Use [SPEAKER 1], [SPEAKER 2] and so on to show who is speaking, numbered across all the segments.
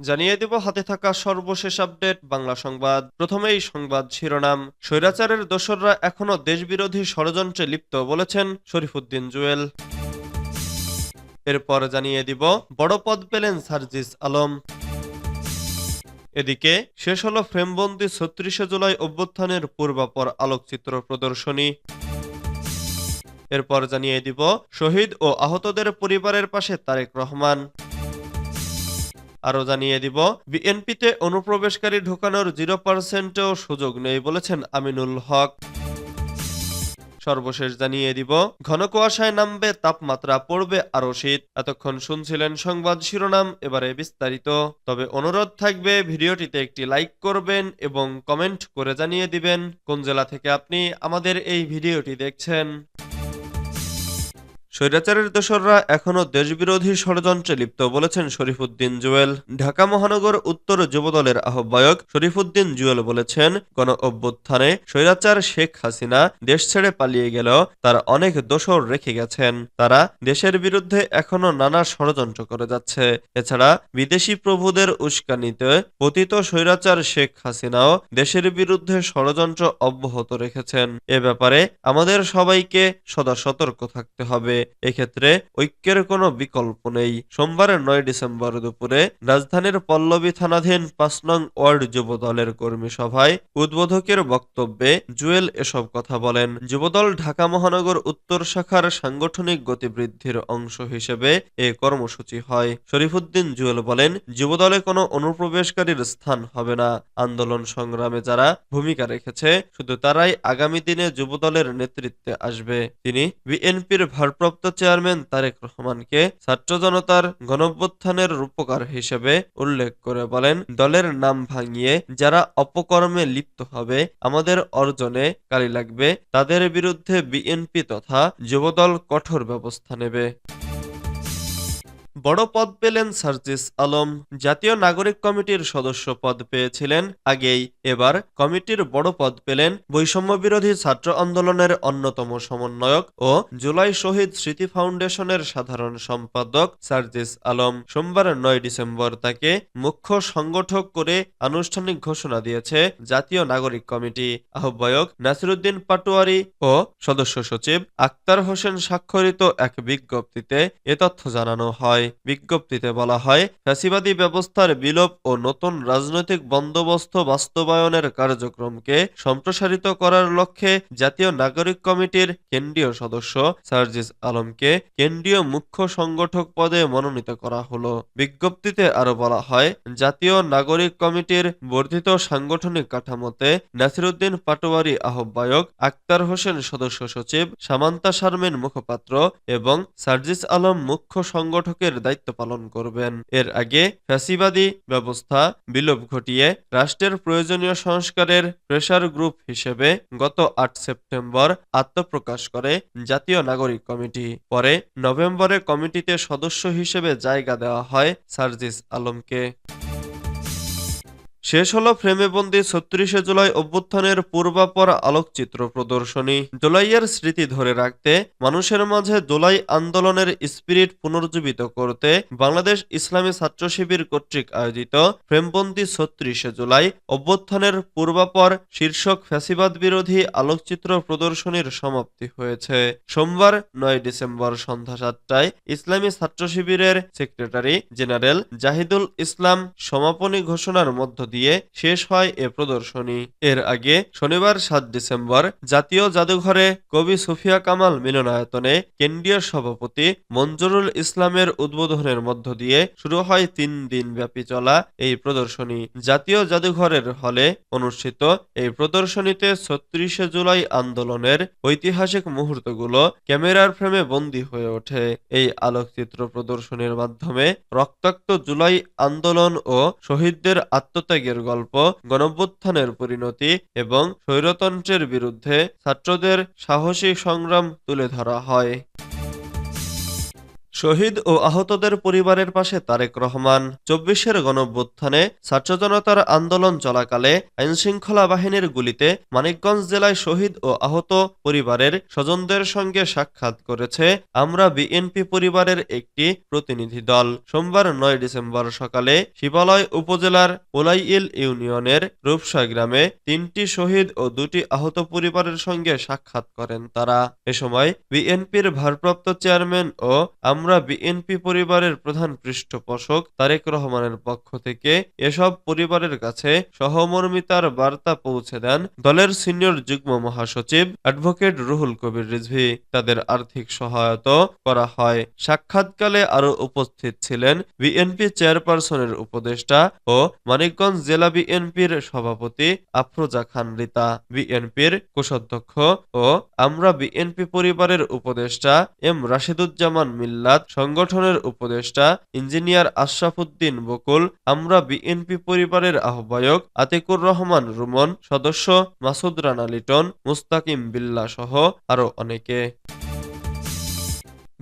[SPEAKER 1] জানিয়ে দেব, হাতে থাকা সর্বশেষ আপডেট, বাংলা সংবাদ। প্রথমেই সংবাদ শিরোনাম। স্বৈরাচারের দোসররা এখনও দেশবিরোধী ষড়যন্ত্রে লিপ্ত বলেছেন শরীফুদ্দিন জুয়েল। এরপর জানিয়ে দিব, বড় পদ পেলেন সার্জিস আলম। এদিকে শেষ হল ফ্রেমবন্দি ছত্রিশে জুলাই অভ্যুত্থানের পূর্বাপর আলোকচিত্র প্রদর্শনী। এরপর জানিয়ে দিব, শহীদ ও আহতদের পরিবারের পাশে তারেক রহমান। আরও জানিয়ে দিব, বিএনপিতে অনুপ্রবেশকারী ঢোকানোর জিরো পার্সেন্টেও সুযোগ নেই বলেছেন আমিনুল হক। সর্বশেষ জানিয়ে দিব, ঘন কুয়াশায় নামবে, তাপমাত্রা পড়বে আরও শীত। এতক্ষণ শুনছিলেন সংবাদ শিরোনাম, এবারে বিস্তারিত। তবে অনুরোধ থাকবে, ভিডিওটিতে একটি লাইক করবেন এবং কমেন্ট করে জানিয়ে দিবেন, কোন জেলা থেকে আপনি আমাদের এই ভিডিওটি দেখছেন। স্বৈরাচারের দোসররা এখনও দেশবিরোধী ষড়যন্ত্রে লিপ্ত বলেছেন শরীফুদ্দিন জুয়েল। ঢাকা মহানগর উত্তর যুবদলের আহ্বায়ক শরীফুদ্দিন জুয়েল বলেছেন, গণ অভ্যুত্থানে স্বৈরাচার শেখ হাসিনা দেশ ছেড়ে পালিয়ে গেল তার অনেক দোসর রেখে গেছেন। তারা দেশের বিরুদ্ধে এখনও নানা ষড়যন্ত্র করে যাচ্ছে। এছাড়া বিদেশি প্রভুদের উস্কানিতে পতিত স্বৈরাচার শেখ হাসিনাও দেশের বিরুদ্ধে ষড়যন্ত্র অব্যাহত রেখেছেন। এ ব্যাপারে আমাদের সবাইকে সদা সতর্ক থাকতে হবে। এক্ষেত্রে ঐক্যের কোনো বিকল্প নেই। সোমবার নয় ডিসেম্বর দুপুরে রাজধানীর পল্লবী থানাধীন পাঁচ নং ওয়ার্ড যুব দলের কর্মী সভায় উদ্বোধকের বক্তব্যে জুয়েল এসব কথা বলেন। যুবদল ঢাকা মহানগর উত্তর শাখার সাংগঠনিক গতিবৃদ্ধির অংশ হিসেবে এ কর্মসূচি হয়। শরীফুদ্দিন জুয়েল বলেন, যুবদলে কোনো অনুপ্রবেশকারীর স্থান হবে না। আন্দোলন সংগ্রামে যারা ভূমিকা রেখেছে, শুধু তারাই আগামী দিনে যুবদলের নেতৃত্বে আসবে। তিনি বিএনপির ভারপ্রাপ্ত চেয়ারম্যান তারেক রহমানকে ছাত্র জনতার গণভ্যুত্থানের রূপকার হিসেবে উল্লেখ করে বলেন, দলের নাম ভাঙিয়ে যারা অপকর্মে লিপ্ত হবে, আমাদের অর্জনে কালি লাগবে। তাদের বিরুদ্ধে বিএনপি তথা যুবদল কঠোর ব্যবস্থা নেবে। বড় পদ পেলেন সার্জিস আলম। জাতীয় নাগরিক কমিটির সদস্য পদ পেয়েছিলেন। আগেই এবার কমিটির বড় পদ পেলেন বৈষম্য বিরোধী ছাত্র আন্দোলনের অন্যতম সমন্বয়ক ও জুলাই শহীদ স্মৃতি ফাউন্ডেশনের সাধারণ সম্পাদক সার্জিস আলম। সোমবার নয় ডিসেম্বর তাকে মুখ্য সংগঠক করে আনুষ্ঠানিক ঘোষণা দিয়েছে জাতীয় নাগরিক কমিটি। আহ্বায়ক নাসিরুদ্দিন পাটোয়ারি ও সদস্য সচিব আক্তার হোসেন স্বাক্ষরিত এক বিজ্ঞপ্তিতে এ তথ্য জানানো হয়। বিজ্ঞপ্তিতে বলা হয়, ফ্যাসিবাদী ব্যবস্থার বিলোপ ও নতুন রাজনৈতিক বন্দোবস্ত বাস্তবায়নের কার্যক্রমকে সম্প্রসারিত করার লক্ষ্যে জাতীয় নাগরিক কমিটির কেন্দ্রীয় সদস্য সার্জিস আলমকে কেন্দ্রীয় মুখ্য সংগঠক পদে মনোনীত করা হলো। বিজ্ঞপ্তিতে আরও বলা হয়, জাতীয় নাগরিক কমিটির বর্ধিত সাংগঠনিক কাঠামোতে নাসিরুদ্দিন পাটোয়ারি আহ্বায়ক, আক্তার হোসেন সদস্য সচিব, সামান্তা শারমিন মুখপাত্র এবং সার্জিস আলম মুখ্য সংগঠকের দায়িত্ব পালন করবেন। এর আগে ফ্যাসিবাদী ব্যবস্থা বিলোপ ঘটিয়ে রাষ্ট্রের প্রয়োজনীয় সংস্কারের প্রেশার গ্রুপ হিসেবে গত আট সেপ্টেম্বর আত্মপ্রকাশ করে জাতীয় নাগরিক কমিটি। পরে নভেম্বরে কমিটিতে সদস্য হিসেবে জায়গা দেওয়া হয় সার্জিস আলমকে। শেষ হলো ফ্রেমে বন্দি ছত্রিশে জুলাই অভ্যুত্থানের পূর্বাপর আলোকচিত্র প্রদর্শনী। জুলাইয়ের স্মৃতি ধরে রাখতে, মানুষের মাঝে জুলাই আন্দোলনের স্পিরিট পুনর্জীবিত করতে বাংলাদেশ ইসলামী ছাত্র শিবির কর্তৃক আয়োজিত ফ্রেমবন্দি ছত্রিশে জুলাই অভ্যুত্থানের পূর্বাপর শীর্ষক ফ্যাসিবাদ বিরোধী আলোকচিত্র প্রদর্শনীর সমাপ্তি হয়েছে। সোমবার, নয় ডিসেম্বর সন্ধ্যা সাতটায় ইসলামী ছাত্র শিবিরের সেক্রেটারি জেনারেল জাহিদুল ইসলাম সমাপনী ঘোষণার মধ্য দিয়ে শেষ হয় এ প্রদর্শনী। এর আগে শনিবার সাত ডিসেম্বর জাতীয় জাদুঘরে কবি সুফিয়া কামাল মিলনায়তনে কেন্দ্রীয় সভাপতি মঞ্জুরুল ইসলামের উদ্বোধনের মধ্য দিয়ে শুরু হয় তিন দিন ব্যাপী চলা এই প্রদর্শনী। জাতীয় জাদুঘরের হলে অনুষ্ঠিত এই প্রদর্শনীতে ছত্রিশে জুলাই আন্দোলনের ঐতিহাসিক মুহূর্তগুলো ক্যামেরার ফ্রেমে বন্দী হয়ে ওঠে। এই আলোকচিত্র প্রদর্শনীর মাধ্যমে রক্তাক্ত জুলাই আন্দোলন ও শহীদদের আত্মত্যাগের গল্প গণভ্যুত্থানের পরিণতি এবং স্বৈরতন্ত্রের বিরুদ্ধে ছাত্রদের সাহসী সংগ্রাম তুলে ধরা হয়। শহীদ ও আহতদের পরিবারের পাশে তারেক রহমান। চব্বিশের গণভ্যুত্থানে ছাত্র জনতার আন্দোলন চলাকালে আইনশৃঙ্খলা বাহিনীর গুলিতে মানিকগঞ্জ জেলায় শহীদ ও আহত পরিবারের স্বজনদের সঙ্গে সাক্ষাৎ করেছে আমরা বিএনপি পরিবারের একটি প্রতিনিধি দল। সোমবার নয় ডিসেম্বর সকালে শিবালয় উপজেলার ওলাইইল ইউনিয়নের রূপসা গ্রামে তিনটি শহীদ ও দুটি আহত পরিবারের সঙ্গে সাক্ষাৎ করেন তারা। এ সময় বিএনপির ভারপ্রাপ্ত চেয়ারম্যান ও আমরা বিএনপি পরিবারের প্রধান পৃষ্ঠপোষক তারেক রহমানের পক্ষ থেকে এসব পরিবারের কাছে সহমর্মিতার বার্তা পৌঁছে দেন দলের সিনিয়র যুগ্ম মহাসচিব অ্যাডভোকেট রুহুল কবির রিজভী। তাদের আর্থিক সহায়তা করা হয়। সাক্ষাৎকালে আরও উপস্থিত ছিলেন বিএনপি চেয়ারপারসনের উপদেষ্টা ও মানিকগঞ্জ জেলা বিএনপির সভাপতি আফরোজা খান রিতা। বিএনপির কোষাধ্যক্ষ ও আমরা বিএনপি পরিবারের উপদেষ্টা এম রাশেদুজ্জামান মিল্লাত সংগঠনের উপদেষ্টা ইঞ্জিনিয়ার আশরাফুদ্দিন বকুল, আমরা বিএনপি পরিবারের আহ্বায়ক আতিকুর রহমান রুমন, সদস্য মাসুদ রানা লিটন, মুস্তাকিম বিল্লা সহ আরও অনেকে।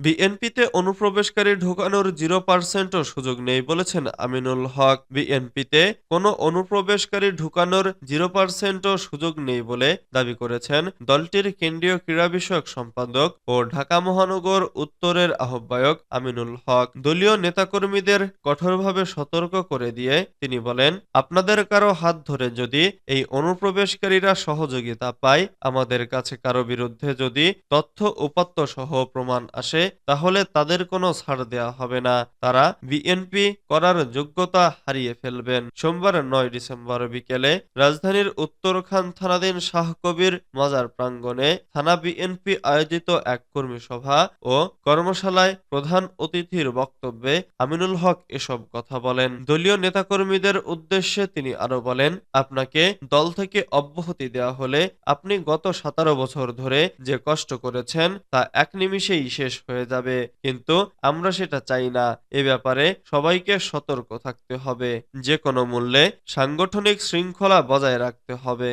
[SPEAKER 1] বিএনপিতে অনুপ্রবেশকারী ঢোকানোর জিরো পার্সেন্টও সুযোগ নেই বলেছেন আমিনুল হক। বিএনপিতে কোনো অনুপ্রবেশকারী ঢুকানোর জিরো পার্সেন্টও সুযোগ নেই বলে দাবি করেছেন দলটির কেন্দ্রীয় ক্রীড়া বিষয়ক সম্পাদক ও ঢাকা মহানগর উত্তরের আহ্বায়ক আমিনুল হক। দলীয় নেতাকর্মীদের কঠোরভাবে সতর্ক করে দিয়ে তিনি বলেন, আপনাদের কারও হাত ধরে যদি এই অনুপ্রবেশকারীরা সহযোগিতা পায়, আমাদের কাছে কারও বিরুদ্ধে যদি তথ্য উপাত্ত সহ প্রমাণ আসে তাহলে তাদের কোনো ছাড় দেয়া হবে না। তারা বিএনপি করার যোগ্যতা হারিয়ে ফেলবেন। সোমবার নয় ডিসেম্বর বিকেলে রাজধানীর উত্তরখান থানাধীন শাহ কবির মাজার প্রাঙ্গণে থানা বিএনপি আয়োজিত এক কর্মী সভা ও কর্মশালায় প্রধান অতিথির বক্তব্যে আমিনুল হক এসব কথা বলেন। দলীয় নেতাকর্মীদের উদ্দেশ্যে তিনি আরও বলেন, আপনাকে দল থেকে অব্যাহতি দেওয়া হলে আপনি গত সতেরো বছর ধরে যে কষ্ট করেছেন তা এক নিমিষেই শেষ হয়ে যাবে। কিন্তু আমরা সেটা চাই না। এ ব্যাপারে সবাইকে সতর্ক থাকতে হবে। যে কোনো মূল্যে সাংগঠনিক শৃঙ্খলা বজায় রাখতে হবে।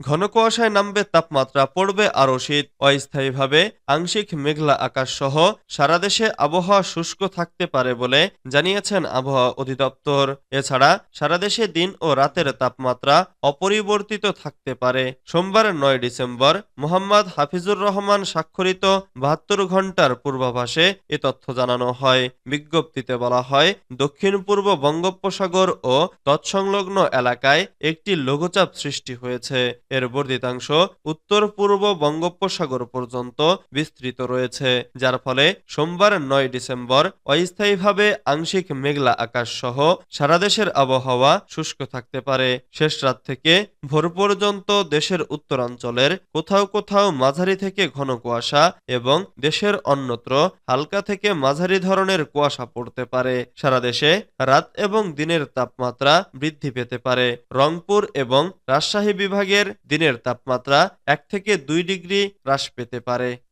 [SPEAKER 1] ঘন কুয়াশায় নামবে তাপমাত্রা, পড়বে আরও শীত। অস্থায়ীভাবে আংশিক মেঘলা আকাশ সহ সারা দেশে আবহাওয়া শুষ্ক থাকতে পারে বলে জানিয়েছেন আবহাওয়া অধিদপ্তর। এছাড়া সারা দেশে দিন ও রাতের তাপমাত্রা অপরিবর্তিত থাকতে পারে। সোমবার নয় ডিসেম্বর মোহাম্মদ হাফিজুর রহমান স্বাক্ষরিত বাহাত্তর ঘণ্টার পূর্বাভাসে এ তথ্য জানানো হয়। বিজ্ঞপ্তিতে বলা হয় দক্ষিণ পূর্ব বঙ্গোপসাগর ও তৎসংলগ্ন এলাকায় একটি লঘুচাপ সৃষ্টি হয়েছে। এর বর্ধিতাংশ উত্তর পূর্ব বঙ্গোপসাগর পর্যন্ত বিস্তৃত রয়েছে, যার ফলে সোমবার নয় ডিসেম্বর অস্থায়ীভাবে আংশিক মেঘলা আকাশ সহ সারা দেশের আবহাওয়া শুষ্ক থাকতে পারে। শেষ রাত থেকে ভোর পর্যন্ত দেশের উত্তরাঞ্চলের কোথাও কোথাও মাঝারি থেকে ঘন কুয়াশা এবং দেশের অন্যত্র হালকা থেকে মাঝারি ধরনের কুয়াশা পড়তে পারে। সারা দেশে রাত এবং দিনের তাপমাত্রা বৃদ্ধি পেতে পারে। রংপুর এবং রাজশাহী বিভাগের দিনের তাপমাত্রা এক থেকে দুই ডিগ্রি হ্রাস পেতে পারে।